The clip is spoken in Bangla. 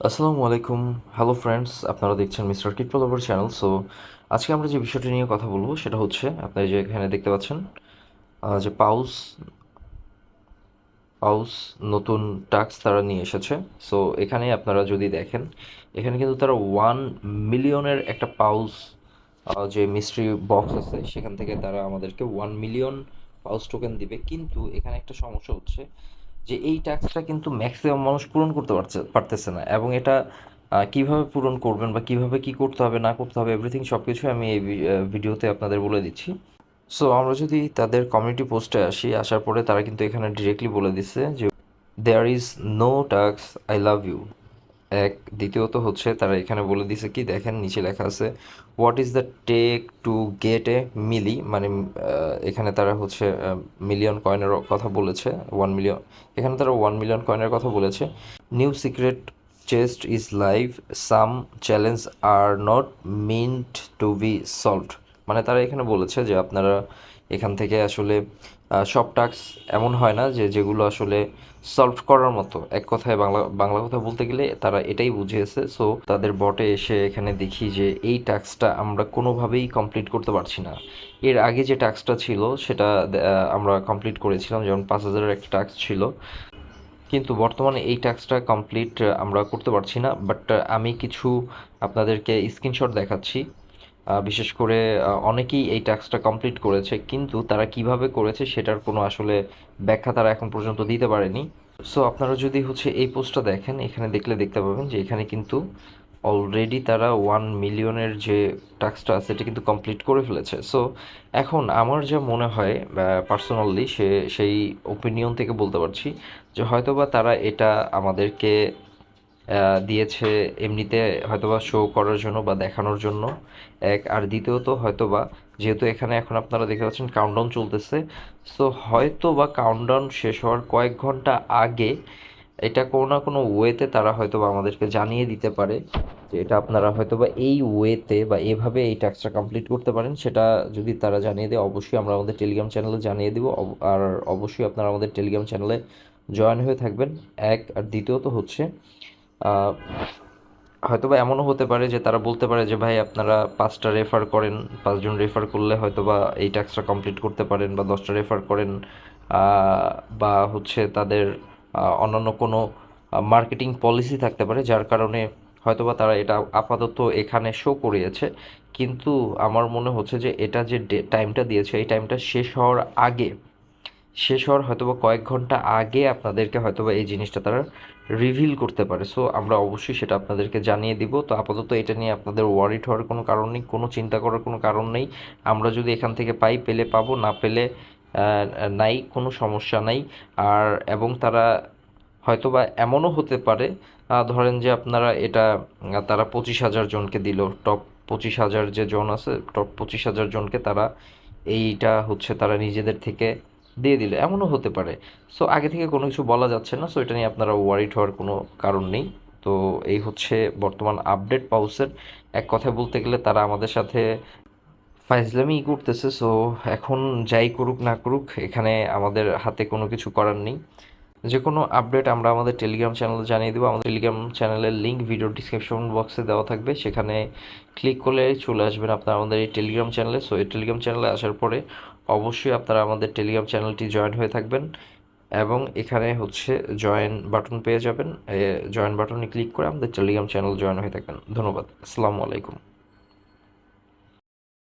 আসসালামু আলাইকুম। হ্যালো ফ্রেন্ডস আপনারা দেখছেন mister kit follower channel so আজকে আমরা যে বিষয়টি নিয়ে কথা বলব সেটা হচ্ছে আপনারা যে এখানে দেখতে পাচ্ছেন যে পাউস পাউস নতুন টাস্ক তারা নিয়ে এসেছে। সো এখানে আপনারা যদি দেখেন, এখানে কিন্তু তারা ওয়ান মিলিয়নের একটা পাউস যে মিস্ট্রি বক্স আছে, সেখান থেকে তারা আমাদেরকে ওয়ান মিলিয়ন পাউস টোকেন দিবে। কিন্তু এখানে একটা সমস্যা হচ্ছে যে এই টাস্কটা কিন্তু ম্যাক্সিমাম মানুষ পূরণ করতে পারছে, পারতেছে না এবং এটা কীভাবে পূরণ করবেন বা কীভাবে কি করতে হবে, না করতে হবে এভরিথিং সব কিছু আমি এই ভিডিওতে আপনাদের বলে দিচ্ছি। সো আমরা যদি তাদের কমিউনিটি পোস্টে আসি, আসার পরে তারা কিন্তু এখানে ডিরেক্টলি বলে দিচ্ছে যে there is no task I love you এক, দ্বিতীয়ত হচ্ছে তারা এখানে বলে দিছে কি, দেখেন নিচে লেখা আছে what is the take to get a মিলি মানে এখানে তারা হচ্ছে মিলিয়ন কয়েনের কথা বলেছে ওয়ান মিলিয়ন এখানে তারা ওয়ান মিলিয়ন কয়েনের কথা বলেছে new secret chest is live some challenge are not meant to be solved মানে তারা এখানে বলেছে যে আপনারা এখান থেকে আসলে সব টাস্ক এমন হয় না যে যেগুলো আসলে সলভ করার মতো। এক কথায় বাংলা বাংলা কথা বলতে গেলে তারা এটাই বুঝিয়েছে। সো তাদের বটে এসে এখানে দেখি যে এই টাস্কটা আমরা কোনোভাবেই কমপ্লিট করতে পারছি না। এর আগে যে টাস্কটা ছিল, সেটা আমরা কমপ্লিট করেছিলাম যেমন পাঁচ হাজারের একটা টাস্ক ছিল। কিন্তু বর্তমানে এই টাস্কটা কমপ্লিট আমরা করতে পারছি না। বাট আমি কিছু আপনাদেরকে স্ক্রিনশট দেখাচ্ছি। বিশেষ করে অনেকেই এই টাস্কটা কমপ্লিট করেছে, কিন্তু তারা কীভাবে করেছে সেটার কোনো আসলে ব্যাখ্যা তারা এখন পর্যন্ত দিতে পারেনি। সো আপনারা যদি হচ্ছে এই পোস্টটা দেখেন, এখানে দেখলে দেখতে পাবেন যে এখানে কিন্তু অলরেডি তারা ওয়ান মিলিয়নের যে টাস্কটা আছে, সেটা কিন্তু কমপ্লিট করে ফেলেছে। সো এখন আমার যা মনে হয় পার্সোনালি সে, সেই ওপিনিয়ন থেকে বলতে পারছি যে হয়তোবা তারা এটা আমাদেরকে দিয়েছে এমনিতে হয়তোবা শো করার জন্য বা দেখানোর জন্য। এক, আর দ্বিতীয়ত হয়তোবা যেহেতু এখানে এখন আপনারা দেখতে পাচ্ছেন কাউন্টডাউন চলতেছে সো হয়তো বা কাউন্টডাউন শেষ হওয়ার কয়েক ঘণ্টা আগে এটা কোনো না কোনো ওয়েতে তারা হয়তো বা আমাদেরকে জানিয়ে দিতে পারে যে এটা আপনারা হয়তো বা এই ওয়েতে বা এভাবে এই টাস্কটা কমপ্লিট করতে পারেন। সেটা যদি তারা জানিয়ে দেয়, অবশ্যই আমরা আমাদের টেলিগ্রাম চ্যানেলে জানিয়ে দেবো। আর অবশ্যই আপনারা আমাদের টেলিগ্রাম চ্যানেলে জয়েন হয়ে থাকবেন। এক, আর দ্বিতীয়ত হচ্ছে আহ, হয়তোবা এমনও হতে পারে যে তারা বলতে পারে যে ভাই আপনারা পাঁচটা রেফার করেন পাঁচজন রেফার করলে হয়তোবা এই টাস্কটা কমপ্লিট করতে পারেন বা দশটা রেফার করেন। বা হচ্ছে তাদের অন্যান্য কোনো মার্কেটিং পলিসি থাকতে পারে যার কারণে হয়তোবা তারা এটা আপাতত এখানে শো করিয়েছে। কিন্তু আমার মনে হচ্ছে যে এটা যে টাইমটা দিয়েছে এই টাইমটা শেষ হওয়ার আগে শেষ হওয়ার হয়তোবা কয়েক ঘণ্টা আগে আপনাদেরকে হয়তোবা এই জিনিসটা তারা রিভিল করতে পারে। সো আমরা অবশ্যই সেটা আপনাদেরকে জানিয়ে দিব। তো আপাতত এটা নিয়ে আপনাদের ওয়ারিড হওয়ার কোনো কারণ নেই, কোনো চিন্তা করার কোনো কারণ নেই। আমরা যদি এখান থেকে পাই, পেলে পাবো, না পেলে নাই, কোনো সমস্যা নাই। আর, এবং তারা হয়তোবা এমনও হতে পারে ধরেন যে আপনারা এটা তারা পঁচিশ হাজার জনকে দিল টপ পঁচিশ হাজার যে জন আছে টপ পঁচিশ হাজার জনকে তারা এইটা হচ্ছে তারা নিজেদের থেকে দিয়ে দিল, এমনও হতে পারে। সো আগে থেকে কোনো কিছু বলা যাচ্ছে না সো এটা নিয়ে আপনারা ওয়ারিড হওয়ার কোনো কারণ নেই। তো এই হচ্ছে বর্তমান আপডেট পাউসের। এক কথায় বলতে গেলে তারা আমাদের সাথে ফাইজলামি করতেছে সো এখন যাই করুক না করুক, এখানে আমাদের হাতে কোনো কিছু করার নেই। যে কোনো আপডেট আমরা আমাদের টেলিগ্রাম চ্যানেলে জানিয়ে দেবো। আমাদের টেলিগ্রাম চ্যানেলের লিঙ্ক ভিডিও ডিসক্রিপশন বক্সে দেওয়া থাকবে। সেখানে ক্লিক করলে চলে আসবেন আপনারা আমাদের এই টেলিগ্রাম চ্যানেলে সো এই টেলিগ্রাম চ্যানেলে আসার পরে অবশ্যই আপনারা আমাদের টেলিগ্রাম চ্যানেলটি জয়েন হয়ে থাকবেন এবং এখানে হচ্ছে জয়েন বাটন পেয়ে যাবেন। জয়েন বাটনে ক্লিক করে আমাদের টেলিগ্রাম চ্যানেল জয়েন হয়ে থাকবেন। ধন্যবাদ। আসসালামু আলাইকুম।